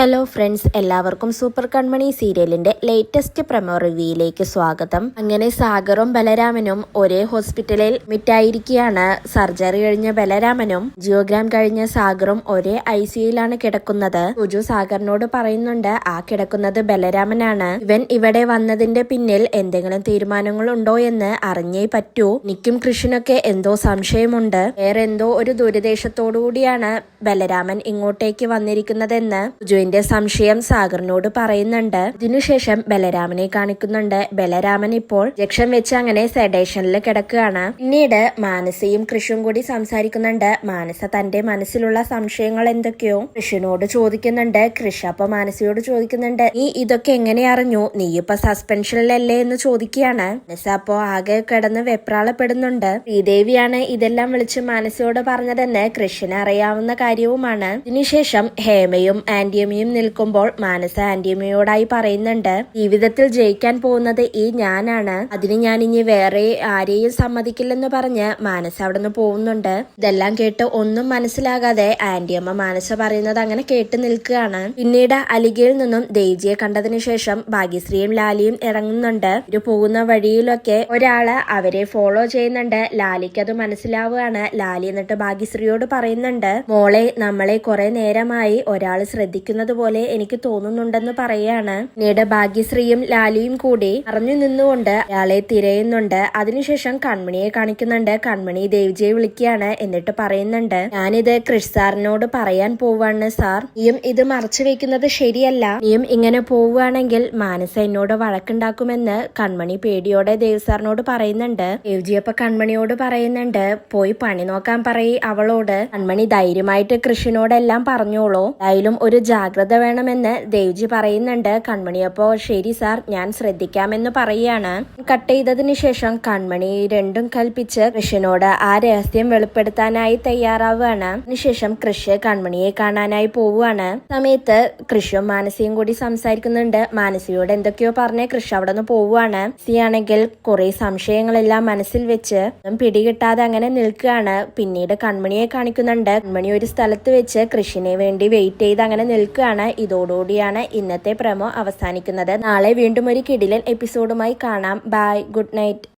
Hello friends എല്ലാവർക്കും super Kanmani സീരിയലിന്റെ latest promo റിവ്യൂയിലേക്ക് സ്വാഗതം. അങ്ങനെ സാഗറും ബലരാമനും ഒരേ ഹോസ്പിറ്റലിൽ മിറ്റായിരിക്കുകയാണ് സർജറി കഴിഞ്ഞ ബലരാമനും ജിയോഗ്രാം കഴിഞ്ഞ സാഗറും ഒരേ ഐ സിയുലാണ് കിടക്കുന്നത്. സുജു സാഗറിനോട് പറയുന്നുണ്ട് ആ കിടക്കുന്നത് ബലരാമനാണ്. ഇവൻ ഇവിടെ വന്നതിന്റെ പിന്നിൽ എന്തെങ്കിലും തീരുമാനങ്ങൾ ഉണ്ടോ എന്ന് അറിഞ്ഞേ പറ്റൂ. നിക്കും കൃഷിനൊക്കെ എന്തോ സംശയമുണ്ട്. വേറെ ഒരു ഒരു ദുരുദ്ദേശത്തോടുകൂടിയാണ് ബലരാമൻ ഇങ്ങോട്ടേക്ക് വന്നിരിക്കുന്നതെന്ന്. സുജുവിന്റെ സംശയം സാഗറിനോട് പറയുന്നുണ്ട്. ഇതിനുശേഷം ബലരാമനെ കാണിക്കുന്നുണ്ട്. ബലരാമൻ ഇപ്പോൾ ജക്ഷൻ വെച്ച് അങ്ങനെ സെഡേഷനിൽ കിടക്കുകയാണ്. പിന്നീട് മാനസയും കൃഷും കൂടി സംസാരിക്കുന്നുണ്ട്. മാനസ തന്റെ മനസ്സിലുള്ള സംശയങ്ങൾ എന്തൊക്കെയോ കൃഷിനോട് ചോദിക്കുന്നുണ്ട്. കൃഷ അപ്പൊ മാനസയോട് ചോദിക്കുന്നുണ്ട് നീ ഇതൊക്കെ എങ്ങനെ അറിഞ്ഞു? നീ ഇപ്പൊ സസ്പെൻഷനിലല്ലേ എന്ന് ചോദിക്കുകയാണ്. മാനസ അപ്പോ ആകെ കിടന്ന് വെപ്രാളപ്പെടുന്നുണ്ട്. ശ്രീദേവിയാണ് ഇതെല്ലാം വിളിച്ച് മാനസയോട് പറഞ്ഞതെന്ന് കൃഷിന് അറിയാവുന്ന കാര്യവുമാണ്. ഇതിനുശേഷം ഹേമയും ആന്റിയമ്മയും നിൽക്കുമ്പോൾ മാനസ ആന്റിയമ്മയോടായി പറയുന്നുണ്ട് ജീവിതത്തിൽ ജയിക്കാൻ പോകുന്നത് ഈ ഞാനാണ്. അതിന് ഞാൻ ഇനി വേറെ ആരെയും സമ്മതിക്കില്ലെന്ന് പറഞ്ഞ് മാനസ അവിടുന്ന് പോകുന്നുണ്ട്. ഇതെല്ലാം കേട്ട് ഒന്നും മനസ്സിലാകാതെ ആന്റിയമ്മ മാനസ പറയുന്നത് അങ്ങനെ കേട്ട് നിൽക്കുകയാണ്. പിന്നീട് അലിഗയിൽ നിന്നും ദേജിയെ കണ്ടതിന് ശേഷം ഭാഗ്യശ്രീയും ലാലിയും ഇറങ്ങുന്നുണ്ട്. ഇവർ പോകുന്ന വഴിയിലൊക്കെ ഒരാൾ അവരെ ഫോളോ ചെയ്യുന്നുണ്ട്. ലാലിക്ക് അത് മനസ്സിലാവുകയാണ്. ലാലി എന്നിട്ട് ഭാഗ്യശ്രീയോട് പറയുന്നുണ്ട് മോളെ നമ്മളെ കുറെ നേരമായി ഒരാൾ ശ്രദ്ധിക്കുന്നത് പോലെ എനിക്ക് തോന്നുന്നുണ്ടെന്ന് പറയാണ് പിന്നീട് ഭാഗ്യശ്രീയും ലാലിയും കൂടി അറിഞ്ഞു നിന്നുകൊണ്ട് അയാളെ തിരയുന്നുണ്ട്. അതിനുശേഷം കൺമണിയെ കാണിക്കുന്നുണ്ട്. കൺമണി ദേവിജിയെ വിളിക്കുകയാണ്. എന്നിട്ട് പറയുന്നുണ്ട് ഞാനിത് കൃഷ് സാറിനോട് പറയാൻ പോവാണ് സാർ. നീയും ഇത് മറച്ചു വെക്കുന്നത് ശരിയല്ല. നീയും ഇങ്ങനെ പോവുകയാണെങ്കിൽ മാനസ എന്നോട് വഴക്കുണ്ടാക്കുമെന്ന് കൺമണി പേടിയോടെ ദേവ് സാറിനോട് പറയുന്നുണ്ട്. ദേവ്ജി അപ്പൊ കൺമണിയോട് പറയുന്നുണ്ട് പോയി പണി നോക്കാൻ പറയി അവളോട്. കൺമണി ധൈര്യമായിട്ട് കൃഷിനോടെല്ലാം പറഞ്ഞോളൂ. എന്തായാലും ഒരു ജാഗ്രത വേണമെന്ന് ദേവ്ജി പറയുന്നുണ്ട്. കൺമണി അപ്പോ ശരി സാർ ഞാൻ ശ്രദ്ധിക്കാമെന്ന് പറയുകയാണ്. കട്ട് ചെയ്തതിനു ശേഷം കൺമണി രണ്ടും കൽപ്പിച്ച് കൃഷിനോട് ആ രഹസ്യം വെളിപ്പെടുത്താനായി തയ്യാറാവുകയാണ്. അതിനുശേഷം കൃഷി കൺമണിയെ കാണാനായി പോവുകയാണ്. സമയത്ത് കൃഷിയും മാനസിയും കൂടി സംസാരിക്കുന്നുണ്ട്. മാനസിയോട് എന്തൊക്കെയോ പറഞ്ഞ് കൃഷി അവിടെ നിന്ന് പോവുകയാണ്. സിയാണെങ്കിൽ കുറെ സംശയങ്ങളെല്ലാം മനസ്സിൽ വെച്ച് പിടികിട്ടാതെ അങ്ങനെ നിൽക്കുകയാണ്. പിന്നീട് കൺമണിയെ കാണിക്കുന്നുണ്ട്. കൺമണി ഒരു സ്ഥലത്ത് വെച്ച് കൃഷിനെ വേണ്ടി വെയിറ്റ് ചെയ്ത് അങ്ങനെ നിൽക്കുകയാണ്. ഇതോടുകൂടിയാണ് ഇന്നത്തെ പ്രമോ അവസാനിക്കുന്നത്. നാളെ വീണ്ടും ഒരു കിടിലൻ എപ്പിസോഡുമായി കാണാം. Bye good night